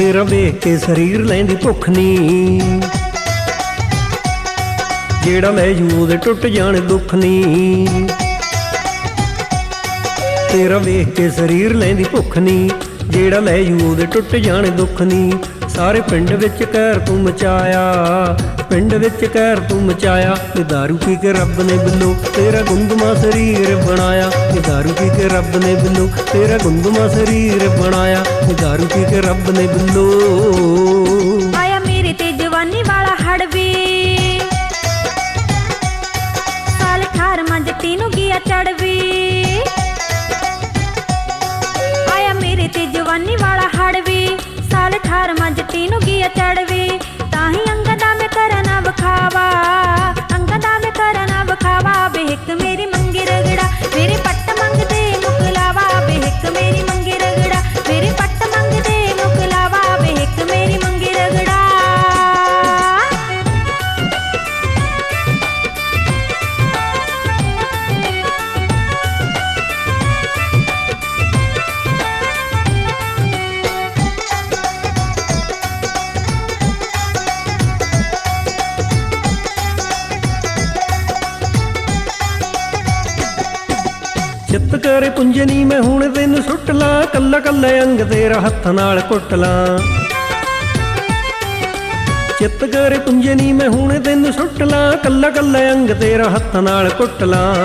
ਤੇਰਾ ਵੇਖ ਕੇ ਸਰੀਰ ਲੈਂਦੀ ਭੁੱਖ ਨੀ। ਜਿਹੜਾ ਲੈ ਜੂ ਉਹਦੇ ਟੁੱਟ ਜਾਣ ਦੁੱਖ ਨੀ। ਤੇਰਾ ਵੇਖ ਕੇ ਸਰੀਰ ਲੈਂਦੀ ਭੁੱਖ ਨੀ। ਜਿਹੜਾ ਲੈ ਜੂ ਉਹਦੇ ਟੁੱਟ ਜਾਣ ਦੁੱਖ ਨੀ। ਸਾਰੇ ਪਿੰਡ ਵਿੱਚ ਕਹਿਰ ਤੂੰ ਮਚਾਇਆ ਪਿੰਡ ਵਿੱਚ ਕਹਿਰ ਤੂੰ ਮਚਾਇਆ ਤੇ दारू ਪੀ ਕੇ ਰੱਬ ਨੇ ਬਿੱਲੋ ਤੇਰਾ ਗੁੰਦਮਾ ਸਰੀਰ ਬਣਾਇਆ ਤੇ दारू ਪੀ ਕੇ ਰੱਬ ਨੇ ਬਿੱਲੋ ਤੇਰਾ ਗੁੰਦਮਾ ਸਰੀਰ ਬਣਾਇਆ ਤੇ दारू ਪੀ ਕੇ ਰੱਬ ਨੇ ਬਿੱਲੋ ਚਿੱਤ ਕਰੇ ਪੁੰਜਨੀ ਮੈਂ ਹੁਣ ਤੈਨੂੰ ਸੁੱਟ ਲਾਂ ਕੱਲਾ ਕੱਲਾ ਅੰਗ ਤੇਰਾ ਹੱਥ ਨਾਲ ਕੁੱਟ ਲਾਂ ਚਿੱਤ ਕਰੇ ਪੁੰਜਨੀ ਮੈਂ ਹੁਣ ਤੈਨੂੰ ਸੁੱਟ ਲਾਂ ਕੱਲਾ ਕੱਲਾ ਅੰਗ ਤੇਰਾ ਹੱਥ ਨਾਲ ਕੁੱਟ ਲਾਂ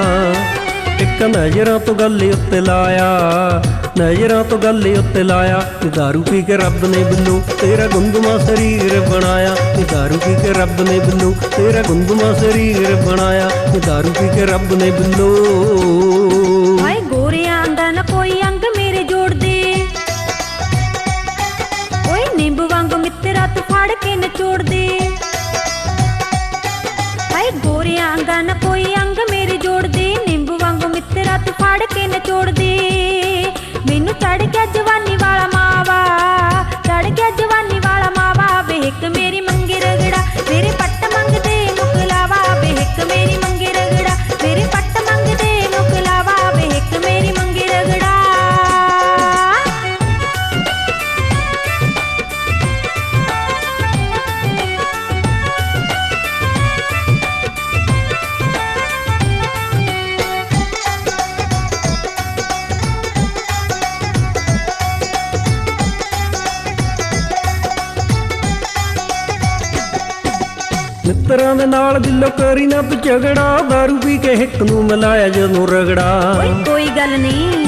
ਇੱਕ ਨਜ਼ਰਾਂ ਤੋਂ ਗੱਲ ਉੱਤੇ ਲਾਇਆ ਨਜ਼ਰਾਂ ਤੋਂ ਗੱਲ ਉੱਤੇ ਲਾਇਆ ਤੇ दारू ਪੀ ਕੇ ਰੱਬ ਨੇ ਬਿੱਲੂ ਤੇਰਾ ਗੁੰਦਮਾ ਸਰੀਰ ਬਣਾਇਆ ਤੇ दारू ਪੀ ਕੇ ਰੱਬ ਨੇ ਬਿੱਲੂ ਤੇਰਾ ਗੁੰਦਮਾ ਸਰੀਰ ਬਣਾਇਆ ਤੇ दारू ਪੀ ਕੇ ਰੱਬ ਨੇ ਬਿੱਲੂ ਹਾਏ ਮਿੱਤਰਾਂ ਦੇ ਨਾਲ ਦਿਲੋਂ ਕਰੀ ਨਾ ਤੂੰ ਝਗੜਾ दारू ਪੀ ਕੇ ਹਿੱਕ ਨੂੰ ਮਿਲਾਇਆ ਜਦੋਂ ਰਗੜਾ ਓਏ ਕੋਈ ਗੱਲ ਨਹੀਂ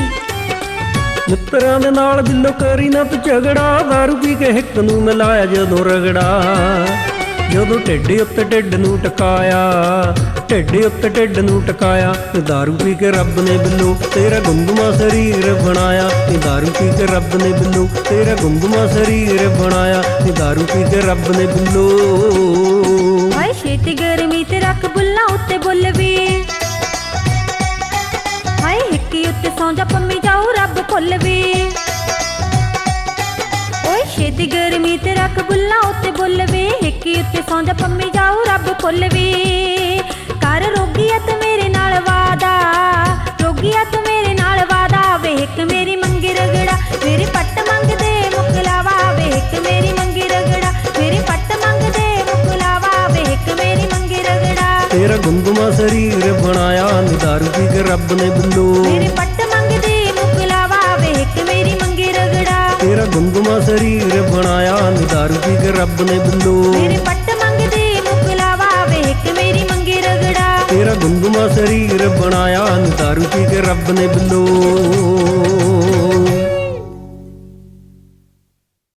ਮਿੱਤਰਾਂ ਦੇ ਨਾਲ ਦਿਲੋਂ ਕਰੀ ਨਾ ਤੂੰ ਝਗੜਾ दारू ਪੀ ਕੇ ਹਿੱਕ ਨੂੰ ਮਿਲਾਇਆ ਜਦੋਂ ਰਗੜਾ ਜਦੋਂ ਢਿੱਡ ਉੱਤੇ ਢਿੱਡ ਨੂੰ ਟਕਾਇਆ ਢਿੱਡ ਉੱਤੇ ਢਿੱਡ ਨੂੰ ਟਕਾਇਆ ਤੇ दारू ਪੀ ਕੇ ਰੱਬ ਨੇ ਬਿੱਲੂ ਤੇਰਾ ਗੁੰਦਮਾ ਸਰੀਰ ਬਣਾਇਆ ਤੇ दारू ਪੀ ਕੇ ਰੱਬ ਨੇ ਬਿੱਲੂ ਤੇਰਾ ਗੁੰਦਮਾ ਸਰੀਰ ਬਣਾਇਆ ਤੇ दारू ਪੀ ਕੇ ਰੱਬ ਨੇ ਬਿੱਲੂ ਹਾਏ ਛੇਤੀ ਗਰਮੀ ਤੇ ਰੱਖ ਬੁੱਲਾਂ ਉੱਤੇ ਬੁੱਲ ਵੀ। ਹਾਏ ਹਿੱਕੀ ਉੱਤੇ ਸੌਂ ਜਾ ਪੰਮੀ ਜਾਊ, ਰੱਬ ਭੁੱਲ ਵੀ। ਓਏ ਛੇਤੀ ਗਰਮੀ ਤੇ ਰੱਖ ਬੁੱਲਾਂ ਉੱਤੇ ਬੁੱਲ ਵੀ। ਹਿੱਕੀ ਉੱਤੇ ਸੌਂ ਜਾ ਪੰਮੀ ਜਾਊ, ਰੱਬ ਭੁੱਲ ਵੀ। ਕਰ ਰੋਗੀਆ ਤੇ ਰੱਬ ਨੇ ਬੁੱਲੋ ਮੇਰੇ ਪੱਟ ਮੰਗਦੇ ਮੁਕਲਾਵਾ ਵੇਖ ਮੇਰੀ ਮੰਗੇ ਰਗੜਾ। ਤੇਰਾ ਗੁੰਗਮਾ ਸਰੀਰ ਬਣਾਇਆ ਨਿਦਾਰੂ ਵੀ ਕੇ ਰੱਬ ਨੇ ਬੁੱਲੋ ਮੇਰੇ ਪੱਟ ਮੰਗਦੇ ਮੁਕਲਾਵਾ ਵੇਖ ਮੇਰੀ ਮੰਗੇ ਰਗੜਾ। ਤੇਰਾ ਗੁੰਗਮਾ ਸਰੀਰ ਬਣਾਇਆ ਨਿਦਾਰੂ ਵੀ ਕੇ ਰੱਬ ਨੇ ਬੁੱਲੋ